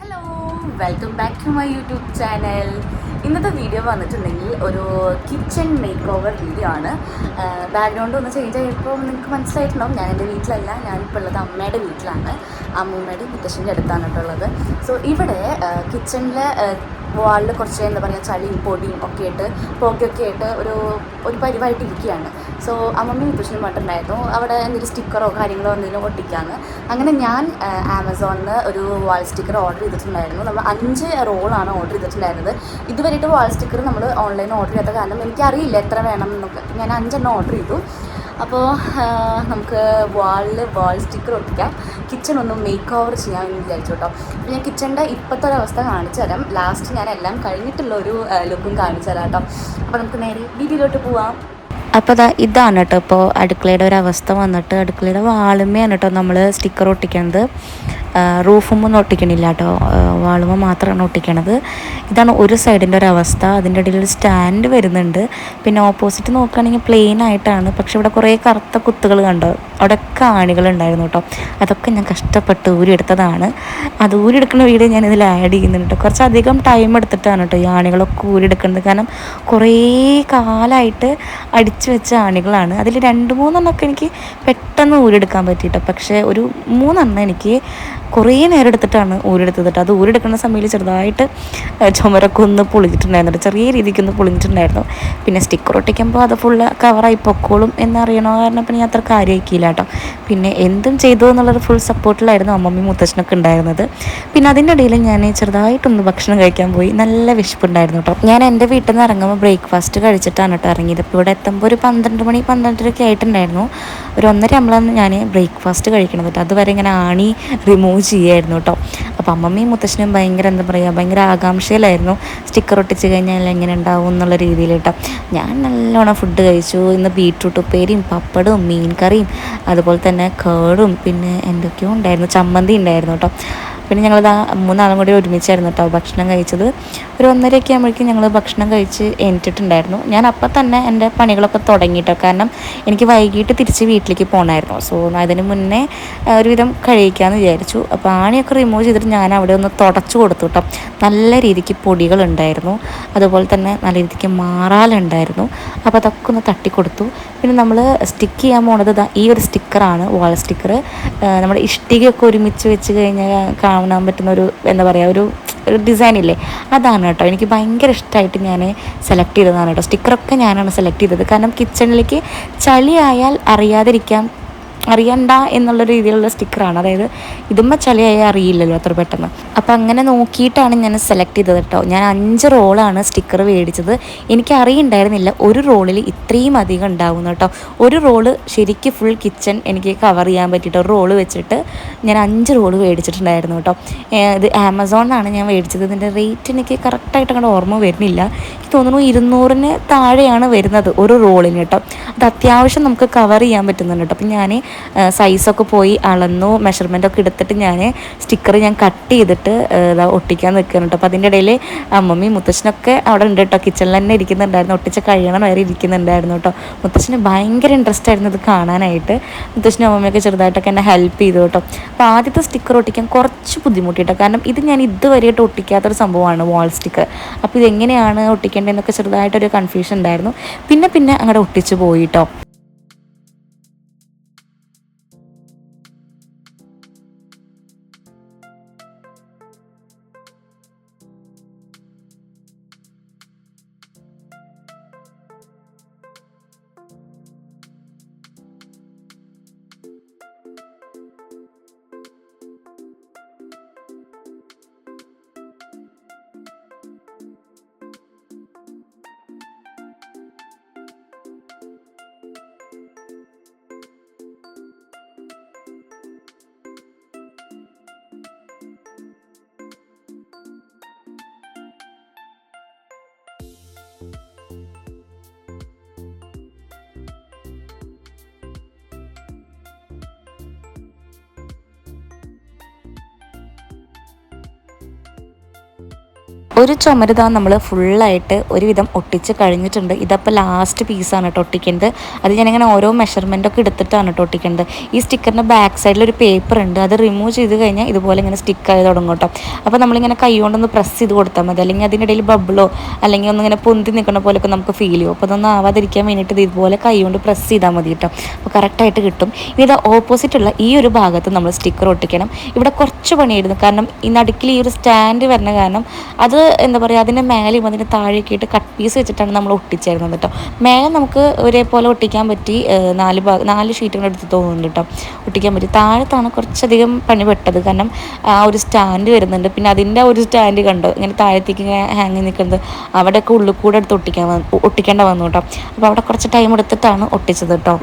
Hello welcome back to my YouTube channel ഇന്നത്തെ video വന്നിട്ടുണ്ടെങ്കിൽ ഒരു കിച്ചൺ മേക്ക് ഓവർ വീഡിയോ ആണ് ബാക്ക്ഗ്രൗണ്ട് ഒന്ന് ചേഞ്ച് ആയപ്പോൾ നിങ്ങൾക്ക് മനസ്സിലായിട്ടുണ്ടാവും. ഞാൻ എന്റെ വീട്ടിലല്ല ഞാനിപ്പോൾ ഉള്ളത് അമ്മയുടെ വീട്ടിലാണ്. അമ്മൂമ്മയുടെ മുത്തശ്ശന്റെ അടുത്താണ് കേട്ടുള്ളത് സോ ഇവിടെ കിച്ചണിലെ വാളിൽ കുറച്ച് എന്താ പറയുക ചളിയും പൊടിയും ഒക്കെ ആയിട്ട് പുകയൊക്കെ ആയിട്ട് ഒരു ഒരു പരിവായിട്ട് ഇരിക്കുകയാണ്. സോ അമ്മമ്മ മുത്തശ്ശനും പറഞ്ഞിട്ടുണ്ടായിരുന്നു അവിടെ എന്തെങ്കിലും സ്റ്റിക്കറോ കാര്യങ്ങളോ എന്തെങ്കിലും ഒട്ടിക്കാന്ന്. അങ്ങനെ ഞാൻ ആമസോണിൽ നിന്ന് ഒരു വാൾ സ്റ്റിക്കർ ഓർഡർ ചെയ്തിട്ടുണ്ടായിരുന്നു. നമ്മൾ അഞ്ച് റോളാണ് ഓർഡർ ചെയ്തിട്ടുണ്ടായിരുന്നത്. ഇതുവരെയായിട്ട് വാൾ സ്റ്റിക്കർ നമ്മൾ ഓൺലൈൻ ഓർഡർ ചെയ്യാത്ത കാരണം എനിക്കറിയില്ല എത്ര വേണം എന്നൊക്കെ. ഞാൻ അഞ്ചെണ്ണം ഓർഡർ ചെയ്തു. അപ്പോൾ നമുക്ക് വാളിൽ വാൾ സ്റ്റിക്കർ ഒട്ടിക്കാം. കിച്ചൺ ഒന്ന് മേക്ക് ഓവർ ചെയ്യാമെന്ന് വിചാരിച്ചു കേട്ടോ. അപ്പോൾ ഞാൻ കിച്ചണിന്റെ ഇപ്പോഴത്തെ ഒരവസ്ഥ കാണിച്ചു തരാം. ലാസ്റ്റ് ഞാൻ എല്ലാം കഴിഞ്ഞിട്ടുള്ള ഒരു ലുക്കും കാണിച്ചു തരാം കേട്ടോ. അപ്പോൾ നമുക്ക് നേരെ വീഡിയോയിലോട്ട് പോവാം. അപ്പോൾ അതാ ഇതാണ് കേട്ടോ. ഇപ്പോൾ അടുക്കളയുടെ ഒരു അവസ്ഥ വന്നിട്ട് അടുക്കളയുടെ വാളുമ്മയാണ് കേട്ടോ നമ്മൾ സ്റ്റിക്കർ ഒട്ടിക്കുന്നത്. റൂഫുമൊന്നും ഒട്ടിക്കണില്ല കേട്ടോ വാളുമ മാത്രമാണ് ഒട്ടിക്കണത്. ഇതാണ് ഒരു സൈഡിന്റെ ഒരു അവസ്ഥ അതിന്റെ ഇടയിൽ ഒരു സ്റ്റാൻഡ് വരുന്നുണ്ട്. പിന്നെ ഓപ്പോസിറ്റ് നോക്കുകയാണെങ്കിൽ പ്ലെയിൻ ആയിട്ടാണ്. പക്ഷെ ഇവിടെ കുറേ കറുത്ത കുത്തുകൾ കണ്ടോ? അവിടെയൊക്കെ ആണികൾ ഉണ്ടായിരുന്നു കേട്ടോ അതൊക്കെ ഞാൻ കഷ്ടപ്പെട്ട് ഊരിയെടുത്തതാണ് അത് ഊരിയെടുക്കുന്ന വീഡിയോ ഞാൻ ഇതിൽ ആഡ് ചെയ്യുന്നുണ്ട് കേട്ടോ കുറച്ചധികം ടൈം എടുത്തിട്ടാണ് കേട്ടോ ഈ ആണികളൊക്കെ ഊരിയെടുക്കുന്നത് കാരണം കുറേ കാലമായിട്ട് അടിച്ചു വെച്ച ആണികളാണ്. അതിൽ രണ്ട് മൂന്നെണ്ണമൊക്കെ എനിക്ക് പെട്ടെന്ന് ഊരിയെടുക്കാൻ പറ്റിയിട്ടോ. പക്ഷേ ഒരു മൂന്നെണ്ണം എനിക്ക് കുറേ നേരം എടുത്തിട്ടാണ് ഊരെടുത്തത്. കേട്ടോ അത് ഊരെടുക്കുന്ന സമയത്ത് ചെറുതായിട്ട് ചുമരൊക്കെ ഒന്ന് പൊളിഞ്ഞിട്ടുണ്ടായിരുന്നു. ചെറിയ രീതിക്ക് ഒന്ന് പൊളിഞ്ഞിട്ടുണ്ടായിരുന്നു. പിന്നെ സ്റ്റിക്കർ ഒട്ടിക്കുമ്പോൾ അത് ഫുള്ള് കവറായി പൊക്കോളും എന്നറിയണോ? കാരണം പിന്നെ ഞാൻ അത്ര കാര്യമാക്കിയില്ല കേട്ടോ. പിന്നെ എന്തും ചെയ്തു എന്നുള്ളൊരു ഫുൾ സപ്പോർട്ടിലായിരുന്നു അമ്മമ്മയും മുത്തശ്ശനൊക്കെ ഉണ്ടായിരുന്നത്. പിന്നെ അതിന്റെ ഇടയിൽ ഞാൻ ചെറുതായിട്ടൊന്ന് ഭക്ഷണം കഴിക്കാൻ പോയി. നല്ല വിശപ്പുണ്ടായിരുന്നു കേട്ടോ. ഞാൻ എന്റെ വീട്ടിൽ നിന്ന് ഇറങ്ങുമ്പോൾ ബ്രേക്ക്ഫാസ്റ്റ് കഴിച്ചിട്ടാണ് കേട്ടോ ഇറങ്ങിയത്. ഇപ്പോൾ ഇവിടെ എത്തുമ്പോൾ ഒരു പന്ത്രണ്ട് മണി പന്ത്രണ്ടരയൊക്കെ ആയിട്ടുണ്ടായിരുന്നു. ഒരു ഒന്നര ആകുമ്പോഴാണ് ഞാൻ ബ്രേക്ക്ഫാസ്റ്റ് കഴിക്കണത് കേട്ടോ. അതുവരെ ഇങ്ങനെ ആണി റിമൂവ് ചെയ്യായിരുന്നു കേട്ടോ. അപ്പോൾ അമ്മമ്മയും മുത്തശ്ശനും ഭയങ്കര എന്താ പറയുക ഭയങ്കര ആകാംക്ഷയിലായിരുന്നു. സ്റ്റിക്കർ ഒട്ടിച്ച് കഴിഞ്ഞാൽ എങ്ങനെ ഉണ്ടാവും എന്നുള്ള രീതിയിൽ കേട്ടോ. ഞാൻ നല്ലോണം ഫുഡ് കഴിച്ചു. ഇന്ന് ബീട്രൂട്ട് ഉപ്പേരിയും പപ്പടവും മീൻ കറിയും അതുപോലെ തന്നെ കേടും പിന്നെ എന്തൊക്കെയോ ഉണ്ടായിരുന്നു. ചമ്മന്തി ഉണ്ടായിരുന്നു കേട്ടോ. പിന്നെ ഞങ്ങൾ മൂന്നാളും കൂടി ഒരുമിച്ചായിരുന്നു കേട്ടോ ഭക്ഷണം കഴിച്ചത്. ഒരു ഒന്നരയൊക്കെ ആകുമ്പോഴേക്കും ഞങ്ങൾ ഭക്ഷണം കഴിച്ച് എണീറ്റിട്ടുണ്ടായിരുന്നു. ഞാൻ അപ്പം തന്നെ എന്റെ പണികളൊക്കെ തുടങ്ങിയിട്ടോ കാരണം എനിക്ക് വൈകിട്ട് തിരിച്ച് വീട്ടിലേക്ക് പോകണമായിരുന്നു സോ അതിന് മുന്നേ ഒരുവിധം കഴിക്കാമെന്ന് വിചാരിച്ചു. അപ്പോൾ ആണിയൊക്കെ റിമൂവ് ചെയ്തിട്ട് ഞാൻ അവിടെ ഒന്ന് തുടച്ചു കൊടുത്തു കേട്ടോ നല്ല രീതിക്ക് പൊടികളുണ്ടായിരുന്നു. അതുപോലെ തന്നെ നല്ല രീതിക്ക് മാറാലുണ്ടായിരുന്നു. അപ്പോൾ അതൊക്കെ ഒന്ന് തട്ടിക്കൊടുത്തു. പിന്നെ നമ്മൾ സ്റ്റിക്ക് ചെയ്യാൻ പോണത് ഈ ഒരു സ്റ്റിക്കറാണ് വാൾ സ്റ്റിക്കർ നമ്മുടെ ഇഷ്ടികയൊക്കെ ഒരുമിച്ച് വെച്ച് കഴിഞ്ഞാൽ കാണാൻ പറ്റുന്ന ഒരു എന്താ പറയുക ഒരു ഒരു ഡിസൈൻ ഇല്ലേ? അതാണ് കേട്ടോ. എനിക്ക് ഭയങ്കര ഇഷ്ടമായിട്ട് ഞാൻ സെലക്ട് ചെയ്തതാണ് കേട്ടോ. സ്റ്റിക്കറൊക്കെ ഞാനാണ് സെലക്ട് ചെയ്തത്. കാരണം കിച്ചണിലേക്ക് ചളിയായാൽ അറിയാതിരിക്കാൻ അറിയണ്ട എന്നുള്ള രീതിയിലുള്ള സ്റ്റിക്കറാണ്. അതായത് ഇതുമ്മ ചളിയായി അറിയില്ലല്ലോ അത്ര പെട്ടെന്ന്. അപ്പം അങ്ങനെ നോക്കിയിട്ടാണ് ഞാൻ സെലക്ട് ചെയ്തത് കേട്ടോ ഞാൻ അഞ്ച് റോളാണ് സ്റ്റിക്കർ മേടിച്ചത്. എനിക്ക് അറിയണ്ടായിരുന്നില്ല ഒരു റോളിൽ ഇത്രയും അധികം ഉണ്ടാവുന്നു കേട്ടോ ഒരു റോൾ ശരിക്കും ഫുൾ കിച്ചൺ എനിക്ക് കവർ ചെയ്യാൻ പറ്റിയിട്ട് ഒരു റോൾ വെച്ചിട്ട് ഞാൻ അഞ്ച് റോൾ മേടിച്ചിട്ടുണ്ടായിരുന്നു കേട്ടോ ഇത് ആമസോണിലാണ് ഞാൻ മേടിച്ചത്. ഇതിന്റെ റേറ്റ് എനിക്ക് കറക്റ്റായിട്ട് അങ്ങോട്ട് ഓർമ്മ വരുന്നില്ല. എനിക്ക് തോന്നുന്നു ഇരുന്നൂറിന് താഴെയാണ് വരുന്നത് ഒരു റോളിന് കേട്ടോ അത് അത്യാവശ്യം നമുക്ക് കവർ ചെയ്യാൻ പറ്റുന്നുണ്ട് കേട്ടോ അപ്പം ഞാൻ സൈസൊക്കെ പോയി അളന്നു മെഷർമെന്റ് ഒക്കെ എടുത്തിട്ട് ഞാൻ സ്റ്റിക്കർ ഞാൻ കട്ട് ചെയ്തിട്ട് ഒട്ടിക്കാൻ നിൽക്കുന്നു നിൽക്കുന്നുണ്ട് അപ്പോൾ അതിന്റെ ഇടയിൽ അമ്മമ്മി മുത്തശ്ശനൊക്കെ അവിടെ ഉണ്ട് കേട്ടോ കിച്ചണിൽ തന്നെ ഇരിക്കുന്നുണ്ടായിരുന്നു. ഒട്ടിച്ച കഴിയണം വരെ ഇരിക്കുന്നുണ്ടായിരുന്നു കേട്ടോ മുത്തശ്ശന് ഭയങ്കര ഇൻട്രസ്റ്റ് ആയിരുന്നു ഇത് കാണാനായിട്ട്. മുത്തശ്ശനും അമ്മമ്മയൊക്കെ ചെറുതായിട്ടൊക്കെ എന്നെ ഹെൽപ്പ് ചെയ്തു കേട്ടോ അപ്പോൾ ആദ്യത്തെ സ്റ്റിക്കർ ഒട്ടിക്കാൻ കുറച്ച് ബുദ്ധിമുട്ടി കേട്ടോ കാരണം ഇത് ഞാൻ ഇതുവരെയായിട്ട് ഒട്ടിക്കാത്തൊരു സംഭവമാണ് വാൾ സ്റ്റിക്കർ അപ്പോൾ ഇതെങ്ങനെയാണ് ഒട്ടിക്കേണ്ടതെന്നൊക്കെ ചെറുതായിട്ടൊരു കൺഫ്യൂഷൻ ഉണ്ടായിരുന്നു. പിന്നെ പിന്നെ അങ്ങോട്ട് ഒട്ടിച്ച് പോയി കേട്ടോ うん。ഒരു ചുമരുതാ നമ്മൾ ഫുള്ളായിട്ട് ഒരുവിധം ഒട്ടിച്ച് കഴിഞ്ഞിട്ടുണ്ട്. ഇതപ്പോൾ ലാസ്റ്റ് പീസാണ് കേട്ടോ ഒട്ടിക്കുന്നത്. അത് ഞാനിങ്ങനെ ഓരോ മെഷർമെന്റൊക്കെ എടുത്തിട്ടാണ് കേട്ടോ ഒട്ടിക്കേണ്ടത് ഈ സ്റ്റിക്കറിന്റെ ബാക്ക് സൈഡിൽ ഒരു പേപ്പർ ഉണ്ട്. അത് റിമൂവ് ചെയ്ത് കഴിഞ്ഞാൽ ഇതുപോലെ ഇങ്ങനെ സ്റ്റിക്ക് ആയി തുടങ്ങും കേട്ടോ അപ്പോൾ നമ്മളിങ്ങനെ കൈ കൊണ്ടൊന്ന് പ്രസ് ചെയ്ത് കൊടുത്താൽ മതി. അല്ലെങ്കിൽ അതിന്റെ ഇടയിൽ ബബിളോ അല്ലെങ്കിൽ ഒന്നിങ്ങനെ പൊന്തി നിൽക്കുന്ന പോലെയൊക്കെ നമുക്ക് ഫീൽ ചെയ്യും. അപ്പോൾ അതൊന്നും ആവാതിരിക്കാൻ വേണ്ടിയിട്ട് ഇത് ഇതുപോലെ കൈ കൊണ്ട് പ്രസ് ചെയ്താൽ മതി കേട്ടോ അപ്പോൾ കറക്റ്റായിട്ട് കിട്ടും. ഇനി ഇത് ഓപ്പോസിറ്റുള്ള ഈ ഒരു ഭാഗത്ത് നമ്മൾ സ്റ്റിക്കർ ഒട്ടിക്കണം. ഇവിടെ കുറച്ച് പണിയായിരുന്നു. കാരണം ഈ നടുക്കിൽ ഈ ഒരു സ്റ്റാൻഡ് വരുന്ന കാരണം അത് എന്താ പറയുക അതിന്റെ മേലെയും അതിന്റെ താഴേക്ക് ഇട്ട് കട്ട് പീസ് വെച്ചിട്ടാണ് നമ്മൾ ഒട്ടിച്ചേരുന്നത് കേട്ടോ മേലെ നമുക്ക് ഒരേപോലെ ഒട്ടിക്കാൻ പറ്റി നാല് ഭാഗം നാല് ഷീറ്റുകൾ എടുത്ത് തോന്നുന്നുണ്ട് കേട്ടോ ഒട്ടിക്കാൻ പറ്റി. താഴത്താണ് കുറച്ചധികം പണി പെട്ടത്. കാരണം ആ ഒരു സ്റ്റാൻഡ് വരുന്നുണ്ട്. പിന്നെ അതിന്റെ ഒരു സ്റ്റാൻഡ് കണ്ടോ? ഇങ്ങനെ താഴത്തേക്ക് ഹാങ്ങി നിൽക്കുന്നത്. അവിടെയൊക്കെ ഉള്ളിൽ കൂടെ എടുത്ത് ഒട്ടിക്കാൻ ഒട്ടിക്കേണ്ട വന്നു കേട്ടോ അപ്പോൾ അവിടെ കുറച്ച് ടൈം എടുത്തിട്ടാണ് ഒട്ടിച്ചത് കേട്ടോ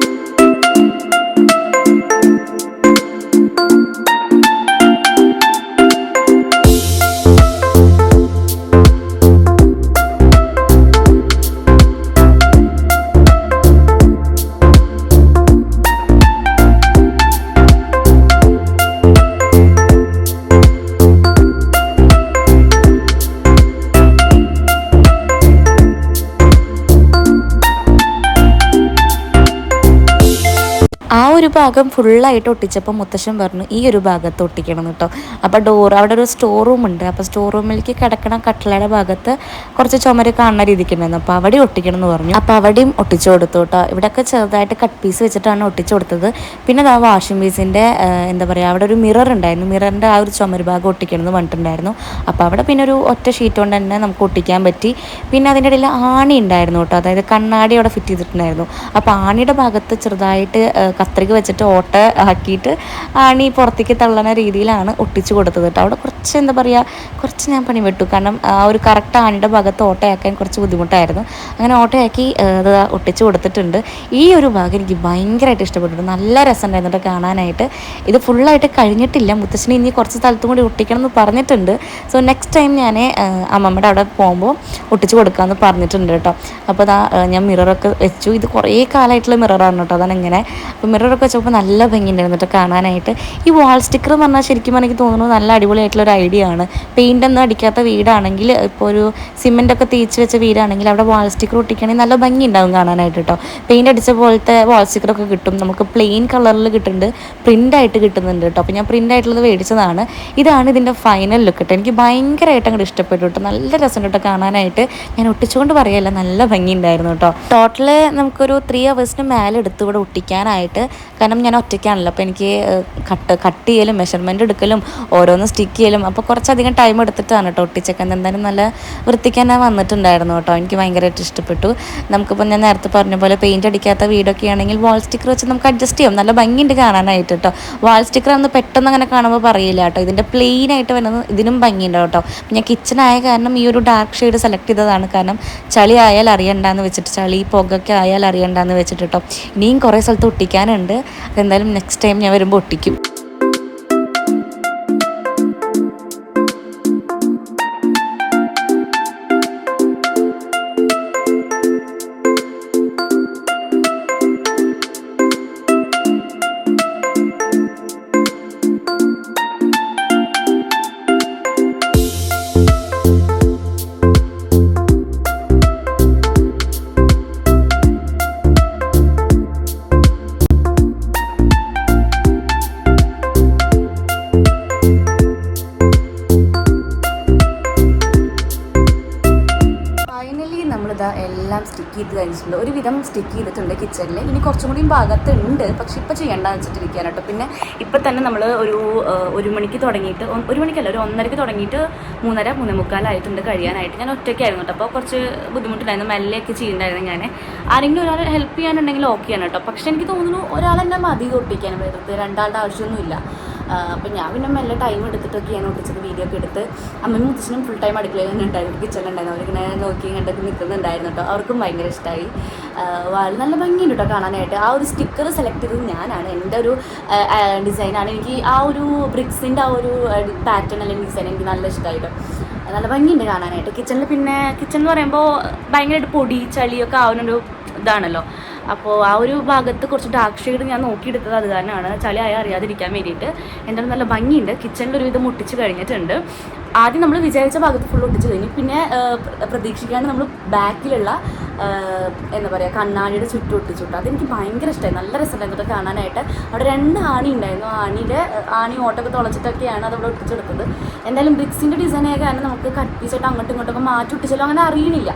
ഒരു ഭാഗം ഫുള്ളായിട്ട് ഒട്ടിച്ചപ്പോൾ മുത്തശ്ശൻ പറഞ്ഞു ഈ ഒരു ഭാഗത്ത് ഒട്ടിക്കണം കേട്ടോ അപ്പോൾ ഡോർ അവിടെ ഒരു സ്റ്റോർ റൂം ഉണ്ട്. അപ്പോൾ സ്റ്റോർ റൂമിലേക്ക് കിടക്കണ കട്ടിലയുടെ ഭാഗത്ത് കുറച്ച് ചുമര് കാണുന്ന രീതിക്ക് ഉണ്ടായിരുന്നു അപ്പോൾ അവിടെ ഒട്ടിക്കണം എന്ന് പറഞ്ഞു. അപ്പോൾ അവിടെയും ഒട്ടിച്ചു കൊടുത്തു കേട്ടോ ഇവിടെയൊക്കെ ചെറുതായിട്ട് കട്ട് പീസ് വെച്ചിട്ടാണ് ഒട്ടിച്ചു കൊടുത്തത്. പിന്നെ അത് ആ വാഷിംഗ് പീസിന്റെ എന്താ പറയുക അവിടെ ഒരു മിറർ ഉണ്ടായിരുന്നു. മിററിന്റെ ആ ഒരു ചുമര് ഭാഗം ഒട്ടിക്കണം എന്ന് പറഞ്ഞിട്ടുണ്ടായിരുന്നു. അപ്പോൾ അവിടെ പിന്നെ ഒരു ഒറ്റ ഷീറ്റ് കൊണ്ട് തന്നെ നമുക്ക് ഒട്ടിക്കാൻ പറ്റി. പിന്നെ അതിന്റെ ഇടയിൽ ആണി ഉണ്ടായിരുന്നു കേട്ടോ അതായത് കണ്ണാടി അവിടെ ഫിറ്റ് ചെയ്തിട്ടുണ്ടായിരുന്നു. അപ്പോൾ ആണിയുടെ ഭാഗത്ത് ചെറുതായിട്ട് ആ, കത്രിക വെച്ചിട്ട് ഓട്ട ആക്കിയിട്ട് ആണി പുറത്തേക്ക് തള്ളണ രീതിയിലാണ് ഒട്ടിച്ചു കൊടുത്തത് കേട്ടോ. അവിടെ കുറച്ച് എന്താ പറയുക കുറച്ച് ഞാൻ പണി വെട്ടു. കാരണം ആ ഒരു കറക്റ്റ് ആണിയുടെ ഭാഗത്ത് ഓട്ടയാക്കാൻ കുറച്ച് ബുദ്ധിമുട്ടായിരുന്നു. അങ്ങനെ ഓട്ടയാക്കി ഒട്ടിച്ചു കൊടുത്തിട്ടുണ്ട്. ഈ ഒരു ഭാഗം എനിക്ക് ഭയങ്കരമായിട്ട് ഇഷ്ടപ്പെട്ടു നല്ല രസമുണ്ടായിരുന്നു കാണാനായിട്ട്. ഇത് ഫുള്ളായിട്ട് കഴിഞ്ഞിട്ടില്ല. മുത്തശ്ശിനെ ഇനി കുറച്ച് സ്ഥലത്തും കൂടി ഒട്ടിക്കണം എന്ന് പറഞ്ഞിട്ടുണ്ട്. സോ നെക്സ്റ്റ് ടൈം ഞാൻ അമ്മമ്മയുടെ അവിടെ പോകുമ്പോൾ ഒട്ടിച്ചു കൊടുക്കാമെന്ന് പറഞ്ഞിട്ടുണ്ട് കേട്ടോ. അപ്പോൾ അതാ ഞാൻ മിററൊക്കെ വെച്ചു. ഇത് കുറേ കാലമായിട്ടുള്ള മിററാണ് കേട്ടോ. അതാണ് ഇങ്ങനെ. അപ്പോൾ മിററൊക്കെ വെച്ചപ്പോൾ നല്ല ഭംഗിയുണ്ടായിരുന്നു കേട്ടോ കാണാനായിട്ട്. ഈ വാൾ സ്റ്റിക്കർ എന്ന് പറഞ്ഞാൽ ശരിക്കും എനിക്ക് തോന്നുന്നു നല്ല അടിപൊളിയായിട്ടുള്ള ഒരു ഐഡിയ ആണ്. പെയിന്റ് ഒന്നും അടിക്കാത്ത വീടാണെങ്കിൽ ഇപ്പോൾ ഒരു സിമെന്റ് ഒക്കെ തേച്ച് വെച്ച വീടാണെങ്കിൽ അവിടെ വാൾ സ്റ്റിക്കർ ഒട്ടിക്കുകയാണെങ്കിൽ നല്ല ഭംഗി ഉണ്ടാവും കാണാനായിട്ട് കേട്ടോ പെയിന്റ് അടിച്ച പോലത്തെ വാൾ സ്റ്റിക്കറൊക്കെ കിട്ടും. നമുക്ക് പ്ലെയിൻ കളറിൽ കിട്ടുന്നുണ്ട് പ്രിന്റ് ആയിട്ട് കിട്ടുന്നുണ്ട് കേട്ടോ അപ്പോൾ ഞാൻ പ്രിന്റ് ആയിട്ടുള്ളത് മേടിച്ചതാണ്. ഇതാണ് ഇതിന്റെ ഫൈനൽ ലുക്ക് കേട്ടോ എനിക്ക് ഭയങ്കരമായിട്ട് അങ്ങോട്ട് ഇഷ്ടപ്പെട്ടു കേട്ടോ നല്ല രസം കേട്ടോ കാണാനായിട്ട്. ഞാൻ ഒട്ടിച്ചുകൊണ്ട് പറയല്ല നല്ല ഭംഗി ഉണ്ടായിരുന്നു കേട്ടോ ടോട്ടൽ നമുക്കൊരു ത്രീ അവേഴ്സിന് മേലെ എടുത്ത് ഇവിടെ ഒട്ടിക്കാനായിട്ട് കാരണം ഞാൻ ഒറ്റയ്ക്കാണല്ലോ അപ്പോൾ എനിക്ക് കട്ട് കട്ട് ചെയ്യലും മെഷർമെന്റ് എടുക്കലും ഓരോന്ന് സ്റ്റിക്ക് ചെയ്യലും അപ്പോൾ കുറച്ചധികം ടൈം എടുത്തിട്ടാണ് കേട്ടോ ഒട്ടിച്ചൊക്കെ എന്തായാലും നല്ല വൃത്തിക്ക് തന്നെ വന്നിട്ടുണ്ടായിരുന്നു കേട്ടോ എനിക്ക് ഭയങ്കരമായിട്ട് ഇഷ്ടപ്പെട്ടു. നമുക്കിപ്പോൾ ഞാൻ നേരത്തെ പറഞ്ഞ പോലെ പെയിന്റ് അടിക്കാത്ത വീടൊക്കെ ആണെങ്കിൽ വാൾ സ്റ്റിക്കർ വെച്ച് നമുക്ക് അഡ്ജസ്റ്റ് ചെയ്യാം. നല്ല ഭംഗിയുണ്ട് കാണാനായിട്ട് കേട്ടോ വാൾ സ്റ്റിക്കർ ഒന്ന് പെട്ടെന്ന് അങ്ങനെ കാണുമ്പോൾ പറയില്ല കേട്ടോ ഇതിന്റെ പ്ലെയിൻ ആയിട്ട് വരുന്നത് ഇതിനും ഭംഗിയുണ്ട് കേട്ടോ ഞാൻ കിച്ചണായ കാരണം ഈ ഒരു ഡാർക്ക് ഷെയ്ഡ് സെലക്ട് ചെയ്തതാണ്. കാരണം ചളി ആയാൽ അറിയണ്ടെന്ന് വെച്ചിട്ട് ചളി പുകയൊക്കെ ആയാൽ അറിയണ്ടെന്ന് വെച്ചിട്ട് കേട്ടോ ഇനിയും കുറേ സ്ഥലത്ത് ഒട്ടിക്കാനുണ്ട്. അതെന്തായാലും നെക്സ്റ്റ് ടൈം ഞാൻ വരുമ്പോൾ ഒട്ടിക്കും. ചെയ്ത് കഴിഞ്ഞിട്ടുണ്ട് ഒരുവിധം സ്റ്റിക്ക് ചെയ്തിട്ടുണ്ട് കിച്ചണിൽ ഇനി കുറച്ചും കൂടി ഭാഗത്ത് ഉണ്ട് പക്ഷെ ഇപ്പോൾ ചെയ്യേണ്ടതെന്ന് വെച്ചിട്ടിരിക്കുകയാണ് കേട്ടോ പിന്നെ ഇപ്പം തന്നെ നമ്മൾ ഒരു ഒരു മണിക്ക് തുടങ്ങിയിട്ട് ഒരു മണിക്കല്ല ഒരു ഒന്നരക്ക് തുടങ്ങിയിട്ട് മൂന്നര മൂന്നേ മുക്കാലായിട്ടുണ്ട് കഴിയാനായിട്ട്. ഞാൻ ഒറ്റയ്ക്കായിരുന്നു കേട്ടോ അപ്പോൾ കുറച്ച് ബുദ്ധിമുട്ടുണ്ടായിരുന്നു. മെല്ലെയൊക്കെ ചെയ്യുന്നുണ്ടായിരുന്നു ഞാൻ ആരെങ്കിലും ഒരാൾ ഹെൽപ്പ് ചെയ്യാനുണ്ടെങ്കിൽ ഓക്കെയാണ് കേട്ടോ പക്ഷേ എനിക്ക് തോന്നുന്നു ഒരാളെന്നെ മതി ഒട്ടിക്കാൻ വരുന്നത് രണ്ടാളുടെ ആവശ്യമൊന്നുമില്ല. അപ്പം ഞാൻ പിന്നെ മെല്ലെ ടൈം എടുത്തിട്ടൊക്കെയാണ് ഒട്ടിച്ചത് വീഡിയോ ഒക്കെ എടുത്ത്. അമ്മയും മുത്തച്ഛനും ഫുൾ ടൈം അടുക്കളയിൽ നിന്ന് ഉണ്ടായിരുന്നു കിച്ചണിലുണ്ടായിരുന്നു അവരിങ്ങനെ നോക്കി കണ്ടൊക്കെ നിൽക്കുന്നുണ്ടായിരുന്നു കേട്ടോ അവർക്കും ഭയങ്കര ഇഷ്ടമായി വളരെ നല്ല ഭംഗിയുണ്ട് കേട്ടോ കാണാനായിട്ട്. ആ ഒരു സ്റ്റിക്കർ സെലക്ട് ചെയ്തത് ഞാനാണ്. എന്റെ ഒരു ഡിസൈനാണ് എനിക്ക് ആ ഒരു ബ്രിക്സിന്റെ ആ ഒരു പാറ്റേൺ അല്ലെങ്കിൽ ഡിസൈൻ എനിക്ക് നല്ല ഇഷ്ടമായി കേട്ടോ നല്ല ഭംഗിയുണ്ട് കാണാനായിട്ട്. കിച്ചണിൽ പിന്നെ കിച്ചൺ എന്ന് പറയുമ്പോൾ ഭയങ്കരമായിട്ട് പൊടി ചളിയൊക്കെ ആവുന്നൊരു ഇതാണല്ലോ. അപ്പോൾ ആ ഒരു ഭാഗത്ത് കുറച്ച് ഡാർക്ക് ഷെയ്ഡ് ഞാൻ നോക്കിയെടുത്തത് അത് കാരണമാണ്. ആയ അറിയാതിരിക്കാൻ വേണ്ടിയിട്ട്. എന്തായാലും നല്ല ഭംഗിയുണ്ട്. കിച്ചണിൽ ഒരുവിധം മുട്ടിച്ച് കഴിഞ്ഞിട്ടുണ്ട്. ആദ്യം നമ്മൾ വിചാരിച്ച ഭാഗത്ത് ഫുൾ ഒട്ടിച്ച് കഴിഞ്ഞു. പിന്നെ പ്രതീക്ഷിക്കാണ്ട് നമ്മൾ ബാക്കിലുള്ള എന്താ പറയുക കണ്ണാടിയുടെ ചുറ്റും ഒട്ടിച്ചു വിട്ടു. അതെനിക്ക് ഭയങ്കര ഇഷ്ടമായി നല്ല രസമുണ്ടായിരുന്നു അത് കാണാനായിട്ട്. അവിടെ രണ്ട് ആണി ഉണ്ടായിരുന്നു. ആണിയുടെ ആണി ഓട്ടൊക്കെ തുളച്ചിട്ടൊക്കെയാണ് അതവിടെ ഒട്ടിച്ചെടുത്തത്. എന്തായാലും ബ്രിക്സിന്റെ ഡിസൈൻ കാരണം നമുക്ക് കട്ട് പീസായിട്ട് അങ്ങോട്ടും ഇങ്ങോട്ടൊക്കെ മാറ്റി ഒട്ടിച്ചല്ലോ അങ്ങനെ അറിയണില്ല.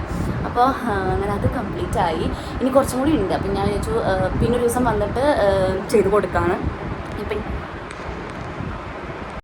അപ്പോൾ അങ്ങനെ അത് കംപ്ലീറ്റ് ആയി. ഇനി കുറച്ചും കൂടി ഉണ്ട്. അപ്പം ഞാൻ വിചാരിച്ചു പിന്നെ ഒരു ദിവസം വന്നിട്ട് ചെയ്ത് കൊടുക്കാണ്.